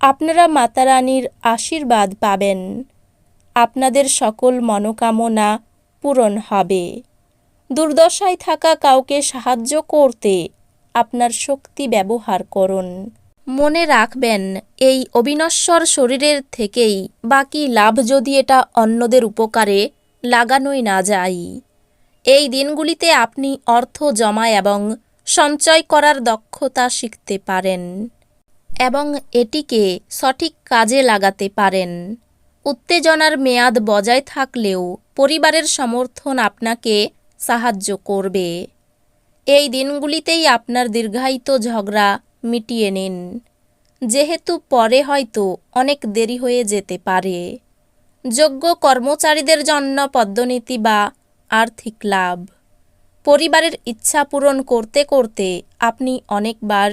আপনারা মাতা রানীর আশীর্বাদ পাবেন। আপনাদের সকল মনোকামনা পূরণ হবে। দুর্দশায় থাকা কাউকে সাহায্য করতে আপনার শক্তি ব্যবহার করুন। মনে রাখবেন, এই অবিনশ্বর শরীরের থেকেই বাকি লাভ যদি এটা অন্যদের উপকারে লাগানোই না যায়। এই দিনগুলিতে আপনি অর্থ জমা এবং সঞ্চয় করার দক্ষতা শিখতে পারেন। এবং এটিকে সঠিক কাজে লাগাতে পারেন। উত্তেজনার মেয়াদ বজায় থাকলেও পরিবারের সমর্থন আপনাকে সাহায্য করবে। এই দিনগুলিতেই আপনার দীর্ঘায়িত ঝগড়া মিটিয়ে নিন। যেহেতু পরে হয়তো অনেক দেরি হয়ে যেতে পারে। যোগ্য কর্মচারীদের জন্য পদ্মনীতি বা আর্থিক লাভ। পরিবারের ইচ্ছা পূরণ করতে করতে আপনি অনেকবার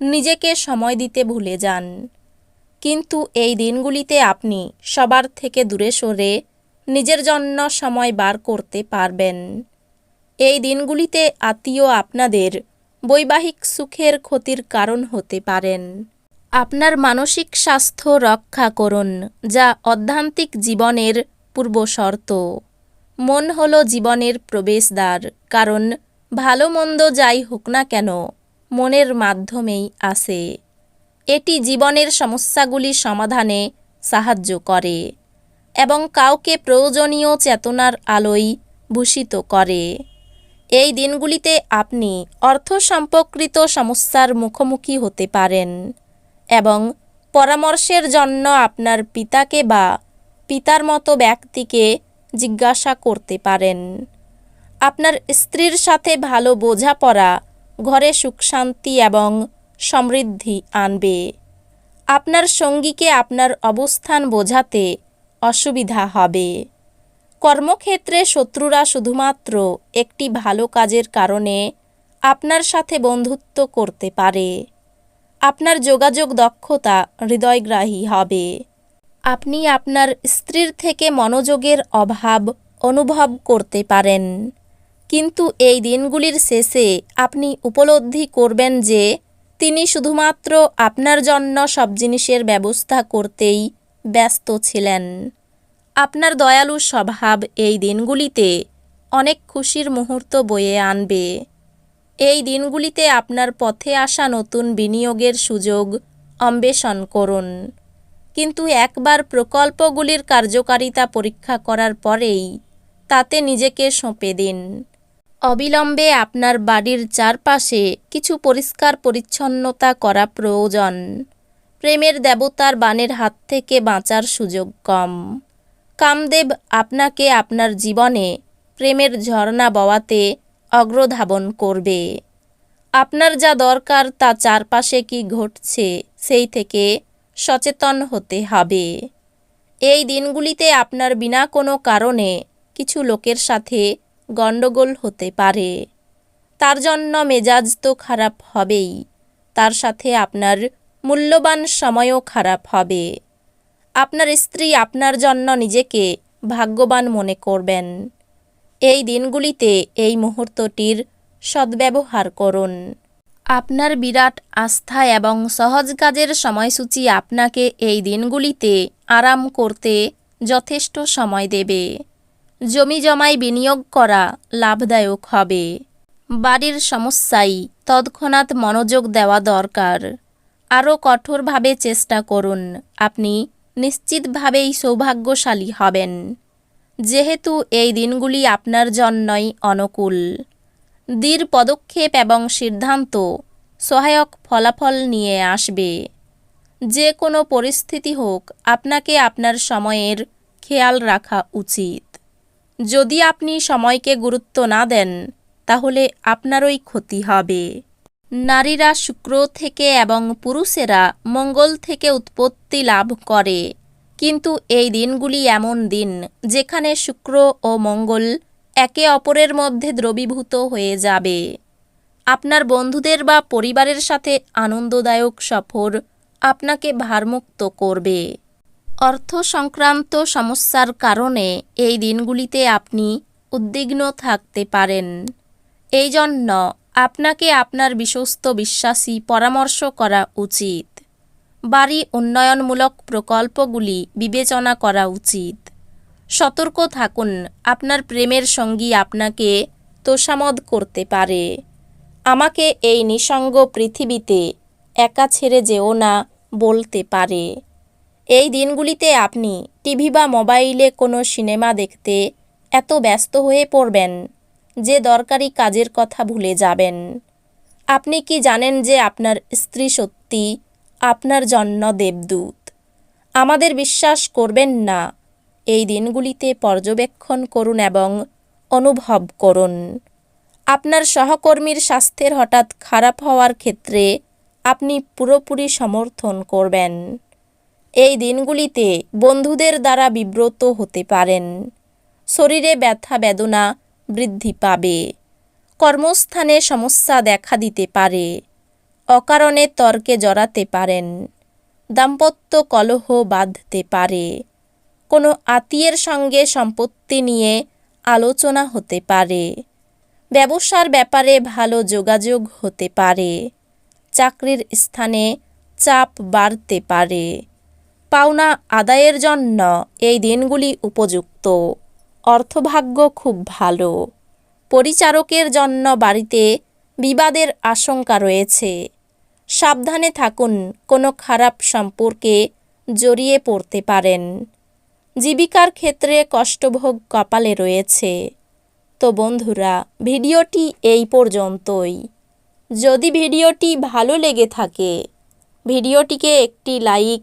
নিজেকে সময় দিতে ভুলে যান। কিন্তু এই দিনগুলিতে আপনি সবার থেকে দূরে সরে নিজের জন্য সময় বার করতে পারবেন। এই দিনগুলিতে আত্মীয় আপনাদের বৈবাহিক সুখের ক্ষতির কারণ হতে পারেন। আপনার মানসিক স্বাস্থ্য রক্ষা করুন, যা অধ্যান্তিক জীবনের পূর্বশর্ত। মন হল জীবনের প্রবেশদ্বার, কারণ ভালো মন্দ যাই হোক না কেন মনের মাধ্যমেই আসে। এটি জীবনের সমস্যাগুলি সমাধানে সাহায্য করে এবং কাউকে প্রয়োজনীয় চেতনার আলোয় ভূষিত করে। এই দিনগুলিতে আপনি অর্থ সম্পর্কিত সমস্যার মুখোমুখি হতে পারেন এবং পরামর্শের জন্য আপনার পিতাকে বা পিতার মতো ব্যক্তিকে জিজ্ঞাসা করতে পারেন। আপনার স্ত্রীর সাথে ভালো বোঝাপড়া ঘরে সুখ, শান্তি এবং সমৃদ্ধি আনবে। আপনার সঙ্গীকে আপনার অবস্থান বোঝাতে অসুবিধা হবে। কর্মক্ষেত্রে শত্রুরা শুধুমাত্র একটি ভালো কাজের কারণে আপনার সাথে বন্ধুত্ব করতে পারে। আপনার যোগাযোগ দক্ষতা হৃদয়গ্রাহী হবে। আপনি আপনার স্ত্রীর থেকে মনোযোগের অভাব অনুভব করতে পারেন। কিন্তু এই দিনগুলির শেষে আপনি উপলব্ধি করবেন যে তিনি শুধুমাত্র আপনার জন্য সব জিনিসের ব্যবস্থা করতেই ব্যস্ত ছিলেন। আপনার দয়ালু স্বভাব এই দিনগুলিতে অনেক খুশির মুহূর্ত বয়ে আনবে। এই দিনগুলিতে আপনার পথে আসা নতুন বিনিয়োগের সুযোগ অন্বেষণ করুন। কিন্তু একবার প্রকল্পগুলির কার্যকারিতা পরীক্ষা করার পরেই তাতে নিজেকে সঁপে দিন। অবিলম্বে আপনার বাড়ির চারপাশে কিছু পরিষ্কার পরিচ্ছন্নতা করা প্রয়োজন। প্রেমের দেবতার বানের হাত থেকে বাঁচার সুযোগ কম। কামদেব আপনাকে আপনার জীবনে প্রেমের ঝর্ণা বওয়াতে অগ্রধাবন করবে। আপনার যা দরকার তা চারপাশে কি ঘটছে সেই থেকে সচেতন হতে হবে। এই দিনগুলিতে আপনার বিনা কোনো কারণে কিছু লোকের সাথে গণ্ডগোল হতে পারে। তার জন্য মেজাজ তো খারাপ হবেই। তার সাথে আপনার মূল্যবান সময়ও খারাপ হবে। আপনার স্ত্রী আপনার জন্য নিজেকে ভাগ্যবান মনে করবেন। এই দিনগুলিতে এই মুহূর্তটির সদ্ব্যবহার করুন। আপনার বিরাট আস্থা এবং সহজ কাজের সময়সূচি আপনাকে এই দিনগুলিতে আরাম করতে যথেষ্ট সময় দেবে। জমি জমায় বিনিয়োগ করা লাভদায়ক হবে। বাড়ির সমস্যায় তৎক্ষণাৎ মনোযোগ দেওয়া দরকার। আরও কঠোরভাবে চেষ্টা করুন। আপনি নিশ্চিতভাবেই সৌভাগ্যশালী হবেন। যেহেতু এই দিনগুলি আপনার জন্যই অনুকূল। দৃঢ় পদক্ষেপ এবং সিদ্ধান্ত সহায়ক ফলাফল নিয়ে আসবে। যে কোনো পরিস্থিতি হোক, আপনাকে আপনার সময়ের খেয়াল রাখা উচিত। যদি আপনি সময়কে গুরুত্ব না দেন, তাহলে আপনারই ক্ষতি হবে। নারীরা শুক্র থেকে এবং পুরুষেরা মঙ্গল থেকে উৎপত্তি লাভ করে। কিন্তু এই দিনগুলি এমন দিন, যেখানে শুক্র ও মঙ্গল একে অপরের মধ্যে দ্রবীভূত হয়ে যাবে। আপনার বন্ধুদের বা পরিবারের সাথে আনন্দদায়ক সফর আপনাকে ভারমুক্ত করবে। অর্থ সংক্রান্ত সমস্যার কারণে এই দিনগুলিতে আপনি উদ্বিগ্ন থাকতে পারেন। এই জন্য আপনাকে আপনার বিশ্বস্ত বিশ্বাসী পরামর্শ করা উচিত। বাড়ি উন্নয়নমূলক প্রকল্পগুলি বিবেচনা করা উচিত। সতর্ক থাকুন, আপনার প্রেমের সঙ্গী আপনাকে তোষামদ করতে পারে। আমাকে এই নিসঙ্গ পৃথিবীতে একা ছেড়ে যেও না বলতে পারে। এই দিনগুলিতে আপনি টিভি বা মোবাইলে কোনো সিনেমা দেখতে এত ব্যস্ত হয়ে পড়বেন যে দরকারি কাজের কথা ভুলে যাবেন। আপনি কি জানেন যে আপনার স্ত্রী সত্যি আপনার জন্য দেবদূত? আমাদের বিশ্বাস করবেন না। এই দিনগুলিতে পর্যবেক্ষণ করুন এবং অনুভব করুন। আপনার সহকর্মীর স্বাস্থ্যের হঠাৎ খারাপ হওয়ার ক্ষেত্রে আপনি পুরোপুরি সমর্থন করবেন। এই দিনগুলিতে বন্ধুদের দ্বারা বিব্রত হতে পারেন। শরীরে ব্যথা বেদনা বৃদ্ধি পাবে। কর্মস্থানে সমস্যা দেখা দিতে পারে। অকারণে তর্কে জড়াতে পারেন। দাম্পত্য কলহ বাঁধতে পারে। কোনো আত্মীয়ের সঙ্গে সম্পত্তি নিয়ে আলোচনা হতে পারে। ব্যবসার ব্যাপারে ভালো যোগাযোগ হতে পারে। চাকরির স্থানে চাপ বাড়তে পারে। পাওনা আদায়ের জন্য এই দিনগুলি উপযুক্ত। অর্থভাগ্য খুব ভালো। পরিচারকের জন্য বাড়িতে বিবাদের আশঙ্কা রয়েছে। সাবধানে থাকুন, কোনো খারাপ সম্পর্কে জড়িয়ে পড়তে পারেন। জীবিকার ক্ষেত্রে কষ্টভোগ কপালে রয়েছে। তো বন্ধুরা, ভিডিওটি এই পর্যন্তই। যদি ভিডিওটি ভালো লেগে থাকে, ভিডিওটিকে একটি লাইক